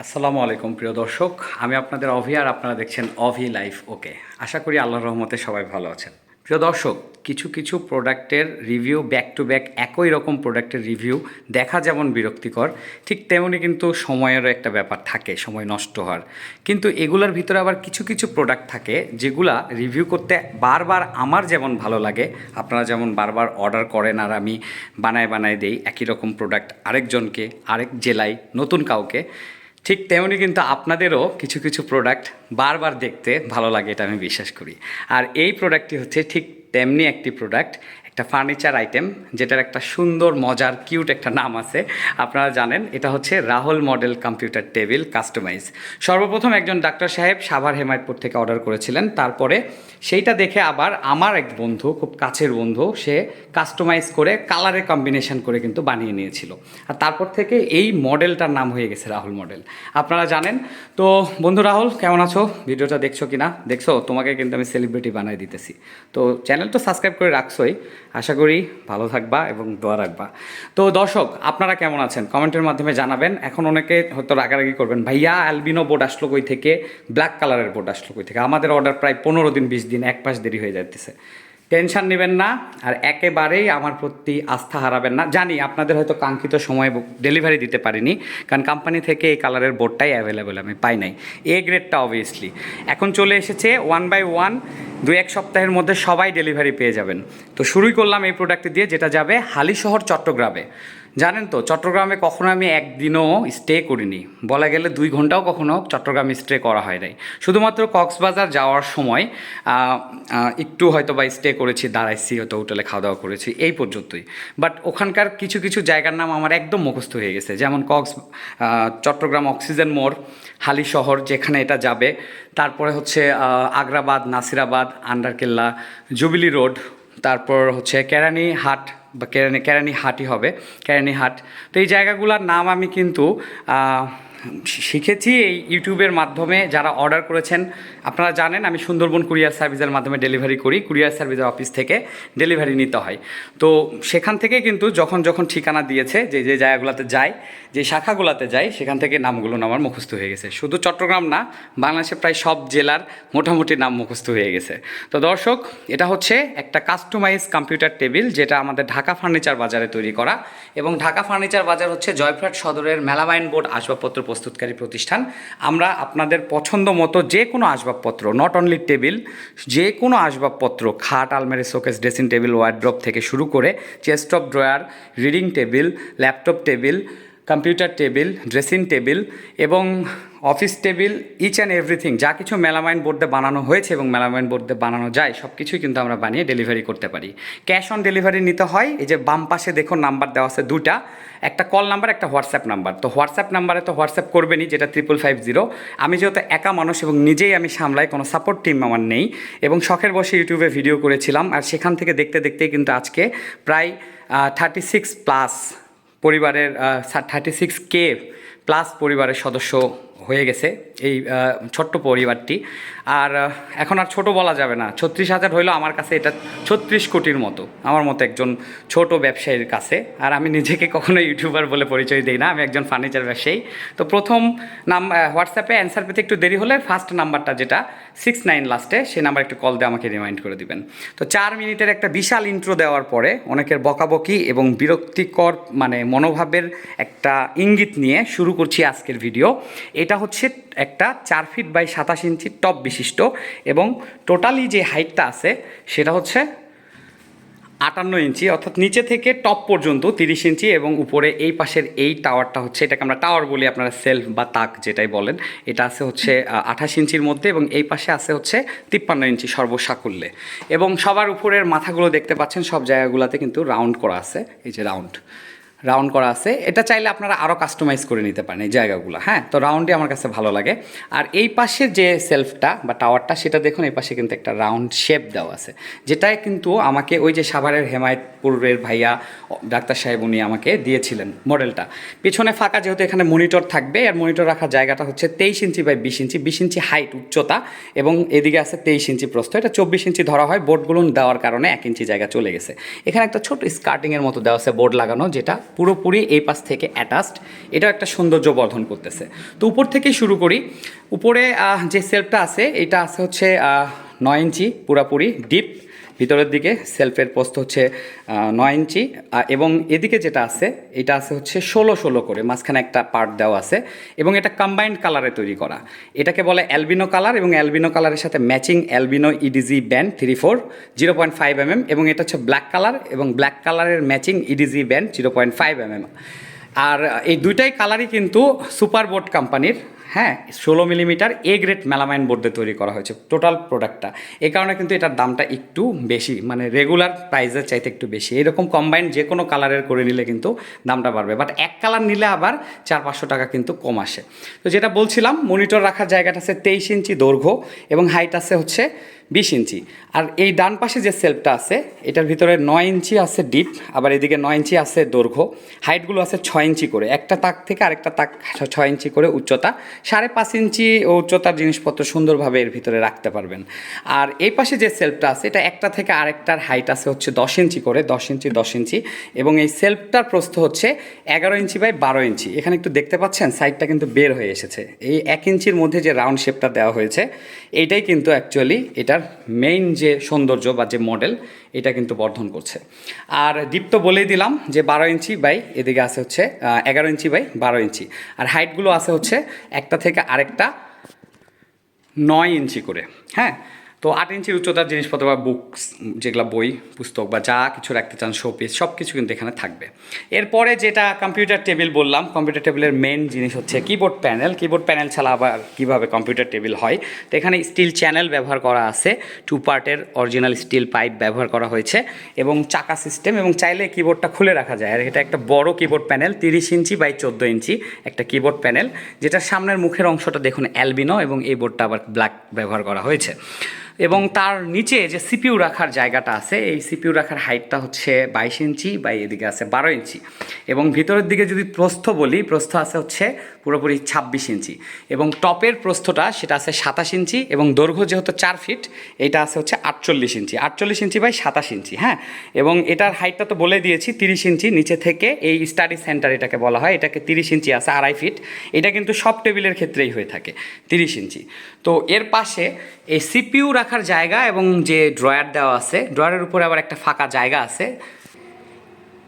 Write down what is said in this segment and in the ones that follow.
আসসালামু আলাইকুম, প্রিয় দর্শক। আমি আপনাদের অভি আর আপনারা দেখছেন অভি লাইফ, ওকে। আশা করি আল্লাহর রহমতে সবাই ভালো আছেন। প্রিয় দর্শক, কিছু কিছু প্রোডাক্টের রিভিউ ব্যাক টু ব্যাক একই রকম প্রোডাক্টের রিভিউ দেখা যেমন বিরক্তিকর, ঠিক তেমনই কিন্তু সময়েরও একটা ব্যাপার থাকে, সময় নষ্ট হওয়ার। কিন্তু এগুলোর ভিতরে আবার কিছু কিছু প্রোডাক্ট থাকে যেগুলা রিভিউ করতে বারবার আমার যেমন ভালো লাগে, আপনারা যেমন বারবার অর্ডার করেন আর আমি বানায় বানায় দেই একই রকম প্রোডাক্ট আরেকজনকে, আরেক জেলায়, নতুন কাউকে ঠিক তেমনি কিন্তু আপনাদেরও কিছু কিছু প্রোডাক্ট বারবার দেখতে ভালো লাগে এটা আমি বিশ্বাস করি। আর এই প্রোডাক্টটি হচ্ছে ঠিক তেমনি একটি প্রোডাক্ট একটা ফার্নিচার আইটেম যেটার একটা সুন্দর, মজার কিউট একটা নাম আছে। আপনারা জানেন, এটা হচ্ছে Rahul model computer table customize সর্বপ্রথম একজন ডাক্তার সাহেব সাভার হেমায়তপুর থেকে অর্ডার করেছিলেন। তারপরে সেইটা দেখে আবার আমার এক বন্ধু, খুব কাছের বন্ধু, সে কাস্টমাইজ করে কালারে কম্বিনেশন করে কিন্তু বানিয়ে নিয়েছিল। আর তারপর থেকে এই মডেলটার নাম হয়ে গেছে রাহুল মডেল আপনারা জানেন? তো বন্ধু রাহুল কেমন আছো? ভিডিওটা দেখছ কি না দেখছ? তোমাকে কিন্তু আমি সেলিব্রিটি বানাই দিতেছি। তো চ্যানেল তো সাবস্ক্রাইব করে রাখছোই। আশা করি ভালো থাকবা এবং দোয়া রাখবা। তো দর্শক, আপনারা কেমন আছেন? কমেন্টের মাধ্যমে জানাবেন। এখন অনেকে হয়তো রাগারাগি করবেন, ভাইয়া, অ্যালবিনো বোর্ড আসলো কই থেকে? ব্ল্যাক কালারের বোর্ড আসলো কই থেকে? আমাদের অর্ডার প্রায় পনেরো দিন, বিশ দিন, এক মাস দেরি হয়ে যাইতেছে। টেনশন নেবেন না আর একেবারেই আমার প্রতি আস্থা হারাবেন না। জানি আপনাদের হয়তো কাঙ্ক্ষিত সময়ে ডেলিভারি দিতে পারিনি, কারণ কোম্পানি থেকে এই কালারের বোর্ডটাই অ্যাভেলেবেল আমি পাই নাই। এ গ্রেডটা অবভিয়াসলি এখন চলে এসেছে ওয়ান বাই ওয়ান দু এক সপ্তাহের মধ্যে সবাই ডেলিভারি পেয়ে যাবেন। তো শুরুই করলাম এই প্রোডাক্ট দিয়ে, যেটা যাবে হালিশহর, চট্টগ্রামে। জানেন তো, চট্টগ্রামে কখনো আমি একদিনও স্টে করিনি। বলা গেলে দুই ঘন্টাও কখনো চট্টগ্রামে স্টে করা হয় নাই। শুধুমাত্র কক্সবাজার যাওয়ার সময় একটু হয়তো বা স্টে করেছি, দাঁড়াইছি, হয়তো হোটেলে খাওয়া দাওয়া করেছি, এই পর্যন্তই। বাট ওখানকার কিছু কিছু জায়গার নাম আমার একদম মুখস্থ হয়ে গেছে। যেমন কক্স চট্টগ্রাম অক্সিজেন মোড়, হালি শহর যেখানে এটা যাবে। তারপরে হচ্ছে আগ্রাবাদ, নাসিরাবাদ আন্ডারকেল্লা জুবিলি রোড, তারপর হচ্ছে কেরানি হাট বা কেরানি কেরানি হাটই হবে। কেরানি হাট তো এই জায়গাগুলোর নাম আমি কিন্তু শিখেছি এই ইউটিউবের মাধ্যমে যারা অর্ডার করেছেন, আপনারা জানেন আমি সুন্দরবন কুরিয়ার সার্ভিসের মাধ্যমে ডেলিভারি করি, কুরিয়ার সার্ভিসের অফিস থেকে ডেলিভারি নিতে হয়। তো সেখান থেকে কিন্তু যখন যখন ঠিকানা দিয়েছে, যে যে জায়গাগুলোতে যায় যে শাখাগুলোতে যায় সেখান থেকে নামগুলো আমার মুখস্থ হয়ে গেছে। শুধু চট্টগ্রাম না, বাংলাদেশের প্রায় সব জেলার মোটামুটি নাম মুখস্থ হয়ে গেছে। তো দর্শক, এটা হচ্ছে একটা কাস্টমাইজ কম্পিউটার টেবিল যেটা আমাদের ঢাকা ফার্নিচার বাজারে তৈরি করা। এবং ঢাকা ফার্নিচার বাজার হচ্ছে জয়ফ্রাট সদরের মেলামাইন বোর্ড আসবাবপত্র প্রস্তুতকারী প্রতিষ্ঠান। আমরা আপনাদের পছন্দ মতো যে কোনো আসবাবপত্র নট অনলি টেবিল যে কোনো আসবাবপত্র, খাট, আলমারি শোকেস ড্রেসিং টেবিল ওয়ার্ড্রপ থেকে শুরু করে chest of drawer reading table laptop table computer table, dressing table এবং office table each and everything যা কিছু মেলামাইন বোর্ডে বানানো হয়েছে এবং মেলামাইন বোর্ডে বানানো যায় সব কিছুই কিন্তু আমরা বানিয়ে ডেলিভারি করতে পারি। ক্যাশ অন ডেলিভারি নিতে হয়, এই যে বাম পাশে দেখুন নাম্বার দেওয়া আছে দুটা একটা কল নাম্বার একটা হোয়াটসঅ্যাপ নাম্বার তো হোয়াটসঅ্যাপ নাম্বারে তো হোয়াটসঅ্যাপ করবেনই, যেটা ট্রিপল ফাইভ জিরো আমি যেহেতু একা মানুষ এবং নিজেই আমি সামলাই, কোনো সাপোর্ট টিম আমার নেই, এবং শখের বসে ইউটিউবে ভিডিও করেছিলাম, আর সেখান থেকে দেখতে দেখতেই কিন্তু আজকে প্রায় থার্টি সিক্স প্লাস পরিবারের থার্টি সিক্স কে প্লাস পরিবারের সদস্য হয়ে গেছে। এই ছোট্ট পরিবারটি। আর এখন আর ছোট বলা যাবে না। ছত্রিশ হাজার হইল আমার কাছে এটা ছত্রিশ কোটির মতো, আমার মতো একজন ছোট ব্যবসায়ীর কাছে। আর আমি নিজেকে কখনো ইউটিউবার বলে পরিচয় দিই না, আমি একজন ফার্নিচার ব্যবসায়ী। তো প্রথম নাম হোয়াটসঅ্যাপে অ্যান্সার পেতে একটু দেরি হলে ফার্স্ট নাম্বারটা যেটা, সিক্স নাইন লাস্টে সেই নাম্বার একটু কল দিয়ে আমাকে রিমাইন্ড করে দিবেন। তো চার মিনিটের একটা বিশাল ইন্ট্রো দেওয়ার পরে অনেকের বকাবকি এবং বিরক্তিকর মানে মনোভাবের একটা ইঙ্গিত নিয়ে শুরু করছি আজকের ভিডিও এটা হচ্ছে একটা চার ফিট বাই সাতাশ ইঞ্চি টপ বিশিষ্ট এবং টোটালি যে হাইটটা আছে সেটা হচ্ছে আটান্ন ইঞ্চি, অর্থাৎ নিচে থেকে টপ পর্যন্ত তিরিশ ইঞ্চি এবং উপরে এই পাশের এই টাওয়ারটা হচ্ছে এটাকে আমরা টাওয়ার বলি আপনারা সেলফ বা তাক যেটাই বলেন। এটা আছে হচ্ছে আঠাশ ইঞ্চির মধ্যে এবং এই পাশে আছে হচ্ছে তিপ্পান্ন ইঞ্চি সর্বসাকুল্যে এবং সবার উপরের মাথাগুলো দেখতে পাচ্ছেন, সব জায়গাগুলোতে কিন্তু রাউন্ড করা আছে, এই যে রাউন্ড। রাউন্ড করা আছে। এটা চাইলে আপনারা আরও কাস্টমাইজ করে নিতে পারেন এই জায়গাগুলো হ্যাঁ? তো রাউন্ডে আমার কাছে ভালো লাগে। আর এই পাশের যে সেলফটা বা টাওয়ারটা সেটা দেখুন, এই পাশে কিন্তু একটা রাউন্ড শেপ দেওয়া আছে। যেটাই কিন্তু আমাকে ওই যে সাভারের হেমায়তপুরের ভাইয়া ডাক্তার সাহেব উনি আমাকে দিয়েছিলেন মডেলটা। পেছনে ফাঁকা যেহেতু এখানে মনিটর থাকবে, আর মনিটর রাখার জায়গাটা হচ্ছে তেইশ ইঞ্চি বাই বিশ ইঞ্চি বিশ ইঞ্চি হাইট উচ্চতা, এবং এদিকে আছে তেইশ ইঞ্চি প্রস্থ। এটা চব্বিশ ইঞ্চি ধরা হয় বোর্ডগুলো দেওয়ার কারণে এক ইঞ্চি জায়গা চলে গেছে। এখানে একটা ছোট স্কার্টিংয়ের মতো দেওয়া আছে বোর্ড লাগানো, যেটা পুরোপুরি এই পাশ থেকে অ্যাটাচড এটা একটা সৌন্দর্য বর্ধন করতেছে। তো উপর থেকেই শুরু করি। উপরে যে সেলফটা আছে, এটা আছে হচ্ছে নয় ইঞ্চি পুরাপুরি ডিপ ভিতরের দিকে সেলফের পোস্ত হচ্ছে নয় ইঞ্চি। এবং এদিকে যেটা আছে, এটা আছে হচ্ছে ষোলো ষোলো করে, মাঝখানে একটা পার্ট দেওয়া আছে। এবং এটা কম্বাইন্ড কালারে তৈরি করা। এটাকে বলে অ্যালবিনো কালার এবং অ্যালবিনো কালারের সাথে matching albino EDG band three four zero point five mm এবং এটা হচ্ছে ব্ল্যাক কালার এবং ব্ল্যাক কালারের matching EDG band zero point five mm আর এই দুইটাই কালারই কিন্তু সুপার বোর্ড কোম্পানির হ্যাঁ ষোলো মিলিমিটার এ গ্রেড মেলামাইন বোর্ডে তৈরি করা হয়েছে টোটাল প্রোডাক্টটা এ কারণে কিন্তু এটার দামটা একটু বেশি মানে রেগুলার প্রাইসের চাইতে একটু বেশি। এরকম কম্বাইন যে কোনো কালারের করে নিলে কিন্তু দামটা বাড়বে। বাট এক কালার নিলে আবার চার পাঁচশো টাকা কিন্তু কম আসে। তো যেটা বলছিলাম মনিটর রাখার জায়গাটা আছে তেইশ ইঞ্চি দৈর্ঘ্য এবং হাইট আছে হচ্ছে বিশ ইঞ্চি। আর এই ডান পাশে যে সেলফটা আছে, এটার ভিতরে নয় ইঞ্চি আছে ডিপ, আবার এদিকে নয় ইঞ্চি আছে দৈর্ঘ্য। হাইটগুলো আছে ছয় ইঞ্চি করে। একটা তাক থেকে আরেকটা তাক ছয় ইঞ্চি করে উচ্চতা। সাড়ে পাঁচ ইঞ্চি উচ্চতার জিনিসপত্র সুন্দরভাবে এর ভিতরে রাখতে পারবেন। আর এই পাশে যে সেলফটা আছে, এটা একটা থেকে আরেকটার হাইট আছে হচ্ছে দশ ইঞ্চি করে, দশ ইঞ্চি দশ ইঞ্চি। এবং এই সেলফটার প্রস্থ হচ্ছে এগারো ইঞ্চি বাই বারো ইঞ্চি। এখানে একটু দেখতে পাচ্ছেন, সাইডটা কিন্তু বের হয়ে এসেছে। এই এক ইঞ্চির মধ্যে যে রাউন্ড শেপটা দেওয়া হয়েছে, এইটাই কিন্তু অ্যাকচুয়ালি এটার মেইন যে সৌন্দর্য বা যে মডেল এটা কিন্তু বর্ধন করছে। আর দীপ্ত বলেই দিলাম যে বারো ইঞ্চি বাই, এদিকে আছে হচ্ছে এগারো ইঞ্চি বাই বারো ইঞ্চি। আর হাইটগুলো আছে হচ্ছে একটা থেকে আরেকটা নয় ইঞ্চি করে হ্যাঁ? তো আট ইঞ্চির উচ্চতার জিনিসপত্র বা বুকস যেগুলো বই, পুস্তক বা যা কিছু রাখতে চান শোপিস সব কিছু কিন্তু এখানে থাকবে। এরপরে যেটা কম্পিউটার টেবিল বললাম কম্পিউটার টেবিলের মেন জিনিস হচ্ছে কিবোর্ড প্যানেল কিবোর্ড প্যানেল ছাড়া আবার কীভাবে কম্পিউটার টেবিল হয়? তো এখানে স্টিল চ্যানেল ব্যবহার করা আছে। টু পার্টের অরিজিনাল স্টিল পাইপ ব্যবহার করা হয়েছে এবং চাকা সিস্টেম এবং চাইলে কিবোর্ডটা খুলে রাখা যায়। আর এটা একটা বড় কিবোর্ড প্যানেল তিরিশ ইঞ্চি বাই চোদ্দ ইঞ্চি একটা কিবোর্ড প্যানেল যেটা সামনের মুখের অংশটা দেখুন অ্যালবিনো এবং এই বোর্ডটা আবার ব্ল্যাক ব্যবহার করা হয়েছে। এবং তার নিচে যে সিপিউ রাখার জায়গাটা আছে, এই সিপিউ রাখার হাইটটা হচ্ছে বাইশ ইঞ্চি বা এদিকে আছে বারো ইঞ্চি। এবং ভিতরের দিকে যদি প্রস্থ বলি, প্রস্থ আছে হচ্ছে পুরোপুরি ছাব্বিশ ইঞ্চি। এবং টপের প্রস্থটা সেটা আছে সাতাশ ইঞ্চি এবং দৈর্ঘ্য যেহেতু চার ফিট, এটা আছে হচ্ছে আটচল্লিশ ইঞ্চি। আটচল্লিশ ইঞ্চি বাই সাতাশ ইঞ্চি হ্যাঁ? এবং এটার হাইটটা তো বলে দিয়েছি, তিরিশ ইঞ্চি নিচে থেকে এই স্টাডি সেন্টার এটাকে বলা হয়, এটাকে তিরিশ ইঞ্চি আছে, আড়াই ফিট। এটা কিন্তু সব টেবিলের ক্ষেত্রেই হয়ে থাকে, তিরিশ ইঞ্চি। তো এর পাশে এই সিপিইউ রাখার জায়গা এবং যে ড্রয়ার দেওয়া আছে ড্রয়ারের উপরে আবার একটা ফাঁকা জায়গা আছে।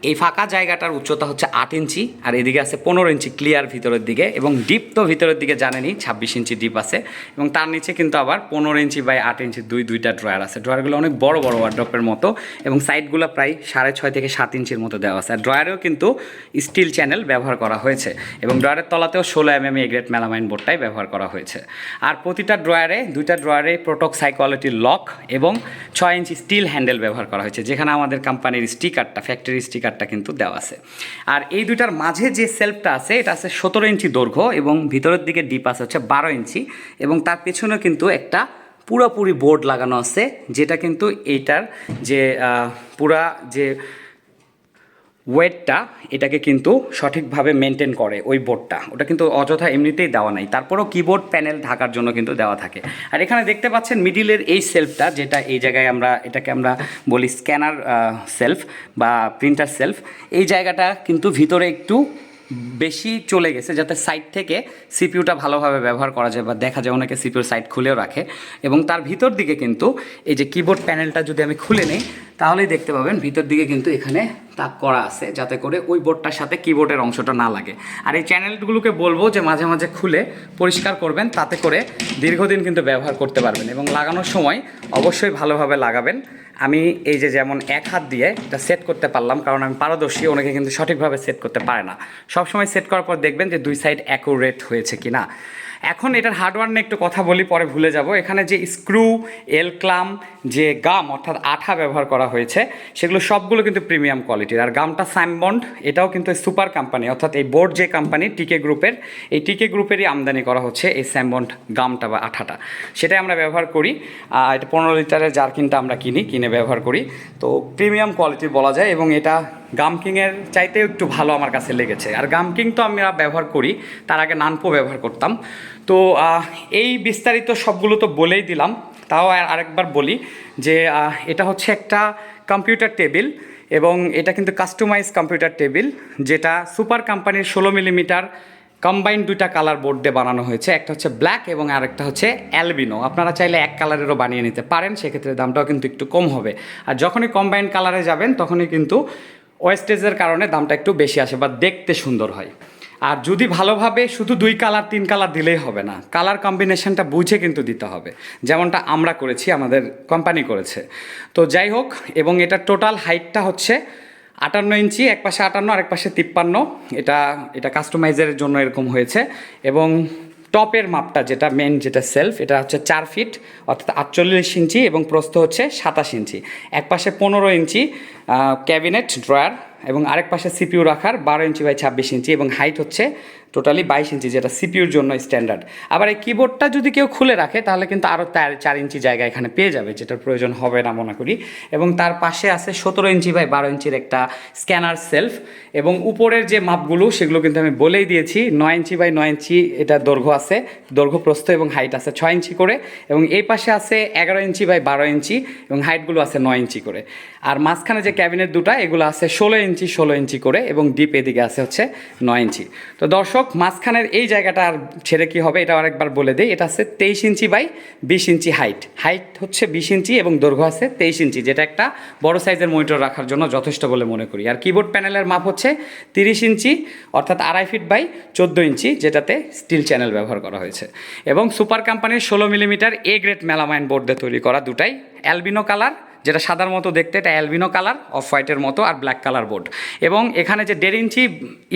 এই ফাঁকা জায়গাটার উচ্চতা হচ্ছে আট ইঞ্চি, আর এদিকে আছে পনেরো ইঞ্চি ক্লিয়ার ভিতরের দিকে এবং ডিপ তো ভিতরের দিকে জানেনি, ছাব্বিশ ইঞ্চি ডিপ আছে এবং তার নিচে কিন্তু আবার পনেরো ইঞ্চি বাই আট ইঞ্চি দুই দুইটা ড্রয়ার আছে। ড্রয়ারগুলো অনেক বড় বড় ওয়ার্ড্রপের মতো এবং সাইডগুলো প্রায় সাড়ে ছয় থেকে সাত ইঞ্চির মতো দেওয়া আছে। আর ড্রয়ারেও কিন্তু স্টিল চ্যানেল ব্যবহার করা হয়েছে এবং ড্রয়ারের তলাতেও ষোলো M M A grade melamine বোর্ডটাই ব্যবহার করা হয়েছে। আর প্রতিটা ড্রয়ারে দুইটা ড্রয়ারে প্রোটক সাইকোয়ালিটির লক এবং ছয় ইঞ্চি স্টিল হ্যান্ডেল ব্যবহার করা হয়েছে, যেখানে আমাদের কোম্পানির স্টিকারটা ফ্যাক্টরি স্টিকারটা কিন্তু দেওয়া আছে। আর এই দুইটার মাঝে যে সেলফটা আছে, এটা আছে সতেরো ইঞ্চি দৈর্ঘ্য এবং ভিতরের দিকে ডিপ আছে হচ্ছে বারো ইঞ্চি এবং তার পেছনে কিন্তু একটা পুরোপুরি বোর্ড লাগানো আছে, যেটা কিন্তু এইটার যে পুরা যে ওয়েটটা এটাকে কিন্তু সঠিকভাবে মেনটেন করে ওই বোর্ডটা ওটা কিন্তু অযথা এমনিতেই দেওয়া নাই। তারপরেও কিবোর্ড প্যানেল ঢাকার জন্য কিন্তু দেওয়া থাকে। আর এখানে দেখতে পাচ্ছেন মিডিলের এই সেলফটা যেটা এই জায়গায় আমরা, এটাকে আমরা বলি স্ক্যানার সেলফ বা প্রিন্টার সেলফ এই জায়গাটা কিন্তু ভিতরে একটু বেশি চলে গেছে, যাতে সাইড থেকে সিপিউটা ভালোভাবে ব্যবহার করা যায় বা দেখা যায় অনেকে সিপিউর সাইড খুলেও রাখে। এবং তার ভিতর দিকে কিন্তু এই যে কিবোর্ড প্যানেলটা যদি আমি খুলে নেই, তাহলেই দেখতে পাবেন ভিতর দিকে কিন্তু এখানে তাক করা আছে যাতে করে ওই বোর্ডটার সাথে কিবোর্ডের অংশটা না লাগে। আর এই চ্যানেলগুলোকে বলব যে মাঝে মাঝে খুলে পরিষ্কার করবেন, তাতে করে দীর্ঘদিন কিন্তু ব্যবহার করতে পারবেন এবং লাগানোর সময় অবশ্যই ভালোভাবে লাগাবেন। আমি এই যে যেমন এক হাত দিয়ে এটা সেট করতে পারলাম, কারণ আমি পারদর্শী, অনেকে কিন্তু সঠিকভাবে সেট করতে পারে না। সবসময় সেট করার পর দেখবেন যে দুই সাইড অ্যাকুরেট হয়েছে কি না এখন এটার হার্ডওয়্যার নিয়ে একটু কথা বলি, পরে ভুলে যাব। এখানে যে স্ক্রু এল ক্লাম যে গাম অর্থাৎ আঠা ব্যবহার করা হয়েছে, সেগুলো সবগুলো কিন্তু প্রিমিয়াম কোয়ালিটির আর গামটা স্যামবন্ড এটাও কিন্তু সুপার কোম্পানি অর্থাৎ এই বোর্ড যে কোম্পানি টিকে গ্রুপের এই টিকে গ্রুপেরই আমদানি করা হচ্ছে এই স্যামবন্ড গামটা বা আঠাটা। সেটাই আমরা ব্যবহার করি। এটা পনেরো লিটারের জারকিনটা আমরা কিনি, কিনে ব্যবহার করি। তো প্রিমিয়াম কোয়ালিটির বলা যায় এবং এটা গামকিংয়ের চাইতেও একটু ভালো আমার কাছে লেগেছে। আর গামকিং তো আমরা ব্যবহার করি, তার আগে নানপো ব্যবহার করতাম। তো এই বিস্তারিত সবগুলো তো বলেই দিলাম, তাও আর- আরেকবার বলি যে এটা হচ্ছে একটা কম্পিউটার টেবিল এবং এটা কিন্তু কাস্টমাইজ কম্পিউটার টেবিল যেটা সুপার কোম্পানির ষোলো মিলিমিটার কম্বাইন দুইটা কালার বোর্ড দিয়ে বানানো হয়েছে। একটা হচ্ছে ব্ল্যাক এবং আরেকটা হচ্ছে অ্যালবিনো আপনারা চাইলে এক কালারেরও বানিয়ে নিতে পারেন, সেক্ষেত্রে দামটাও কিন্তু একটু কম হবে। আর যখনই কম্বাইন কালারে যাবেন, তখনই কিন্তু ওয়েস্টেজের কারণে দামটা একটু বেশি আসে, বা দেখতে সুন্দর হয়। আর যদি ভালোভাবে শুধু দুই কালার, তিন কালার দিলেই হবে না, কালার কম্বিনেশনটা বুঝে কিন্তু দিতে হবে। যেমনটা আমরা করেছি, আমাদের কোম্পানি করেছে। তো যাই হোক, এবং এটার টোটাল হাইটটা হচ্ছে আটান্ন ইঞ্চি, এক পাশে আটান্ন, আরেক পাশে তিপ্পান্ন। এটা এটা কাস্টমাইজের জন্য এরকম হয়েছে। এবং টপের মাপটা যেটা মেন যেটা সেলফ এটা হচ্ছে চার ফিট অর্থাৎ আটচল্লিশ ইঞ্চি এবং প্রস্থ হচ্ছে সাতাশ ইঞ্চি। এক পাশে পনেরো ইঞ্চি ক্যাবিনেট ড্রয়ার এবং আরেক পাশে সিপিউ রাখার বারো ইঞ্চি বাই ছাব্বিশ ইঞ্চি এবং হাইট হচ্ছে টোটালি বাইশ ইঞ্চি, যেটা সিপিউর জন্য স্ট্যান্ডার্ড আবার এই কিবোর্ডটা যদি কেউ খুলে রাখে, তাহলে কিন্তু আরও চার ইঞ্চি জায়গা এখানে পেয়ে যাবে, যেটার প্রয়োজন হবে না মনে করি। এবং তার পাশে আছে সতেরো ইঞ্চি বাই বারো ইঞ্চির একটা স্ক্যানার সেলফ এবং উপরের যে মাপগুলো, সেগুলো কিন্তু আমি বলেই দিয়েছি, নয় ইঞ্চি বাই নয় ইঞ্চি এটা দৈর্ঘ্য আছে, দৈর্ঘ্য প্রস্থ এবং হাইট আছে ছয় ইঞ্চি করে। এবং এই পাশে আছে এগারো ইঞ্চি বাই বারো ইঞ্চি, এবং হাইটগুলো আছে নয় ইঞ্চি করে। আর মাঝখানে যে ক্যাবিনেট দুটা, এগুলো আছে ষোলো ইঞ্চি ষোলো ইঞ্চি করে, এবং ডিপ এদিকে আছে হচ্ছে নয় ইঞ্চি। তো দর্শক মাঝখানের এই জায়গাটা আর ছেড়ে কি হবে এটা আরেকবার বলে দিই। এটা আছে তেইশ ইঞ্চি বাই বিশ ইঞ্চি হাইট। হাইট হচ্ছে বিশ ইঞ্চি এবং দৈর্ঘ্য আছে তেইশ ইঞ্চি, যেটা একটা বড় সাইজের মনিটর রাখার জন্য যথেষ্ট বলে মনে করি। আর কিবোর্ড প্যানেলের মাপ হচ্ছে তিরিশ ইঞ্চি, অর্থাৎ আড়াই ফিট বাই চোদ্দ ইঞ্চি, যেটাতে স্টিল চ্যানেল ব্যবহার করা হয়েছে। এবং সুপার কোম্পানির ষোলো millimetre A grade melamine board দিয়ে তৈরি করা দুটাই। অ্যালবিনো কালার যেটা সাদার মতো দেখতে, এটা অ্যালবিনো কালার অফ হোয়াইটের মতো আর ব্ল্যাক কালার বোর্ড এবং এখানে যে দেড় ইঞ্চি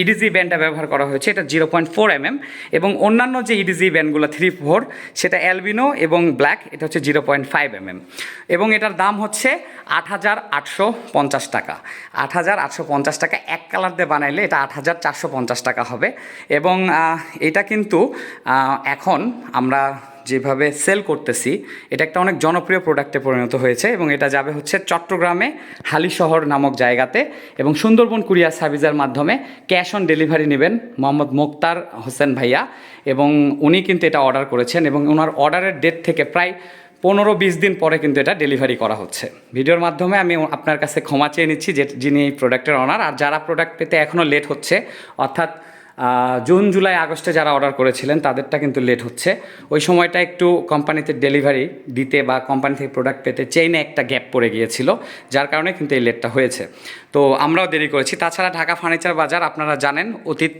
ইডিজি ব্যান্ডটা ব্যবহার করা হয়েছে, এটা জিরো পয়েন্ট ফোর এমএম এবং অন্যান্য যে ইডিজি ব্যান্ডগুলো থ্রি ফোর সেটা অ্যালবিনো এবং ব্ল্যাক এটা হচ্ছে জিরো পয়েন্ট ফাইভ এমএম এবং এটার দাম হচ্ছে আট হাজার আটশো পঞ্চাশ টাকা। আট হাজার আটশো পঞ্চাশ টাকা, এক কালার দিয়ে বানাইলে এটা আট হাজার চারশো পঞ্চাশ টাকা হবে। এবং এটা কিন্তু এখন আমরা যেভাবে সেল করতেছি, এটা একটা অনেক জনপ্রিয় প্রোডাক্টে পরিণত হয়েছে এবং এটা যাবে হচ্ছে চট্টগ্রামে হালিশহর নামক জায়গাতে এবং সুন্দরবন কুরিয়ার সার্ভিসের মাধ্যমে ক্যাশ অন ডেলিভারি নেবেন মোহাম্মদ মোক্তার হোসেন ভাইয়া এবং উনি কিন্তু এটা অর্ডার করেছেন এবং ওনার অর্ডারের ডেট থেকে প্রায় পনেরো বিশ দিন পরে কিন্তু এটা ডেলিভারি করা হচ্ছে। ভিডিওর মাধ্যমে আমি আপনার কাছে ক্ষমা চেয়ে নিচ্ছি যে যিনি এই প্রোডাক্টের অনার আর যারা প্রোডাক্ট পেতে এখনও লেট হচ্ছে, অর্থাৎ জুন, জুলাই, আগস্টে যারা অর্ডার করেছিলেন, তাদেরটা কিন্তু লেট হচ্ছে। ওই সময়টা একটু কোম্পানিতে ডেলিভারি দিতে বা কোম্পানি থেকে প্রোডাক্ট পেতে চেইনে একটা গ্যাপ পড়ে গিয়েছিল, যার কারণে কিন্তু এই লেটটা হয়েছে। তো আমরাও দেরি করেছি। তাছাড়া ঢাকা ফার্নিচার বাজার আপনারা জানেন, অতীত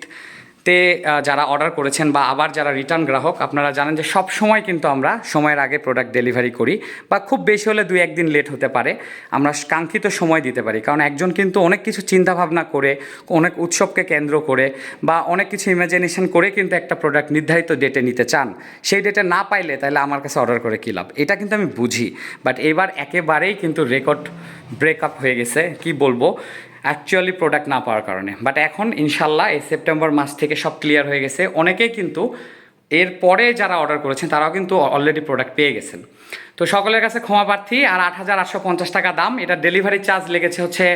তে যারা অর্ডার করেছেন বা আবার যারা রিটার্ন গ্রাহক, আপনারা জানেন যে সব সময় কিন্তু আমরা সময়ের আগে প্রোডাক্ট ডেলিভারি করি বা খুব বেশি হলে দুই, একদিন লেট হতে পারে। আমরা কাঙ্ক্ষিত সময় দিতে পারি। কারণ একজন কিন্তু অনেক কিছু চিন্তা ভাবনা করে, অনেক উৎসবকে কেন্দ্র করে বা অনেক কিছু ইমাজিনেশন করে কিন্তু একটা প্রোডাক্ট নির্ধারিত ডেটে নিতে চান। সেই ডেটে না পাইলে তাহলে আমার কাছে অর্ডার করে কী লাভ? এটা কিন্তু আমি বুঝি। বাট এবার একেবারেই কিন্তু রেকর্ড ব্রেকআপ হয়ে গেছে। কি বলব? অ্যাকচুয়ালি প্রোডাক্ট না পাওয়ার কারণে। বাট এখন, ইনশাল্লাহ, এই সেপ্টেম্বর মাস থেকে সব ক্লিয়ার হয়ে গেছে। অনেকেই কিন্তু এরপরে যারা অর্ডার করেছেন, তারাও কিন্তু অলরেডি প্রোডাক্ট পেয়ে গেছেন। তো সকলের কাছে ক্ষমা প্রার্থী, আর আট হাজার আটশো পঞ্চাশ টাকা দাম। এটা ডেলিভারি চার্জ লেগেছে হচ্ছে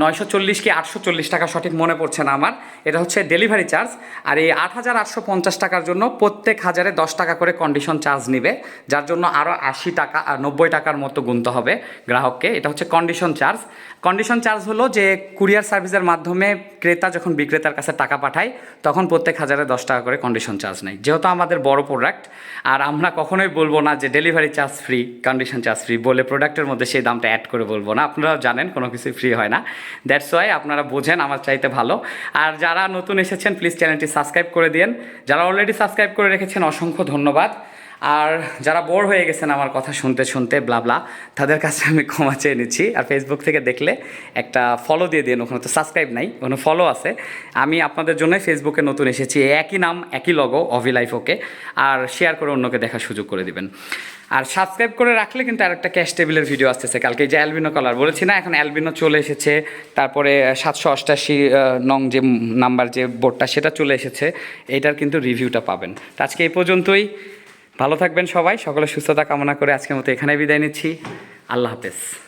নয়শো চল্লিশ কি আটশো চল্লিশ টাকা, সঠিক মনে পড়ছে না আমার। এটা হচ্ছে ডেলিভারি চার্জ আর এই আট হাজার আটশো পঞ্চাশ টাকার জন্য প্রত্যেক হাজারে দশ টাকা করে কন্ডিশন চার্জ নিবে, যার জন্য আরও আশি টাকা নব্বই টাকার মতো গুনতে হবে গ্রাহককে। এটা হচ্ছে কন্ডিশন চার্জ কন্ডিশন চার্জ হলো যে কুরিয়ার সার্ভিসের মাধ্যমে ক্রেতা যখন বিক্রেতার কাছে টাকা পাঠায়, তখন প্রত্যেক হাজারে দশ টাকা করে কন্ডিশন চার্জ নেয়। যেহেতু আমাদের বড় প্রোডাক্ট আর আমরা কখনোই বলব না যে delivery charge free condition charge free বলে প্রোডাক্টের মধ্যে সেই দামটা অ্যাড করে বলব না। আপনারাও জানেন কোনো কিছুই ফ্রি হয় না। দ্যাটস ওয়াই আপনারা বোঝেন আমার চাইতে ভালো। আর যারা নতুন এসেছেন প্লিজ চ্যানেলটি সাবস্ক্রাইব করে দিন যারা অলরেডি সাবস্ক্রাইব করে রেখেছেন, অসংখ্য ধন্যবাদ। আর যারা বোর হয়ে গেছেন আমার কথা শুনতে শুনতে ব্লাবলা তাদের কাছে আমি ক্ষমা চেয়ে নিচ্ছি। আর ফেসবুক থেকে দেখলে একটা ফলো দিয়ে দিন ওখানে তো সাবস্ক্রাইব নাই, ওখানে ফলো আছে। আমি আপনাদের জন্যই ফেসবুকে নতুন এসেছি, একই নাম, একই লগো অভি লাইফ ওকে আর শেয়ার করে অন্যকে দেখার সুযোগ করে দিবেন। আর সাবস্ক্রাইব করে রাখলে কিন্তু আরেকটা ক্যাশ টেবিলের ভিডিও আসতেছে। কালকে যে অ্যালবিনো কালার বলেছি না, এখন অ্যালবিনো চলে এসেছে, তারপরে সাতশো অষ্টাশি নং যে নাম্বার যে বোর্ডটা সেটা চলে এসেছে এইটার কিন্তু রিভিউটা পাবেন। আজকে এই পর্যন্তই। ভালো থাকবেন সবাই সকলে সুস্থতা কামনা করে আজকের মতো এখানে বিদায় নিচ্ছি। আল্লাহ হাফেজ।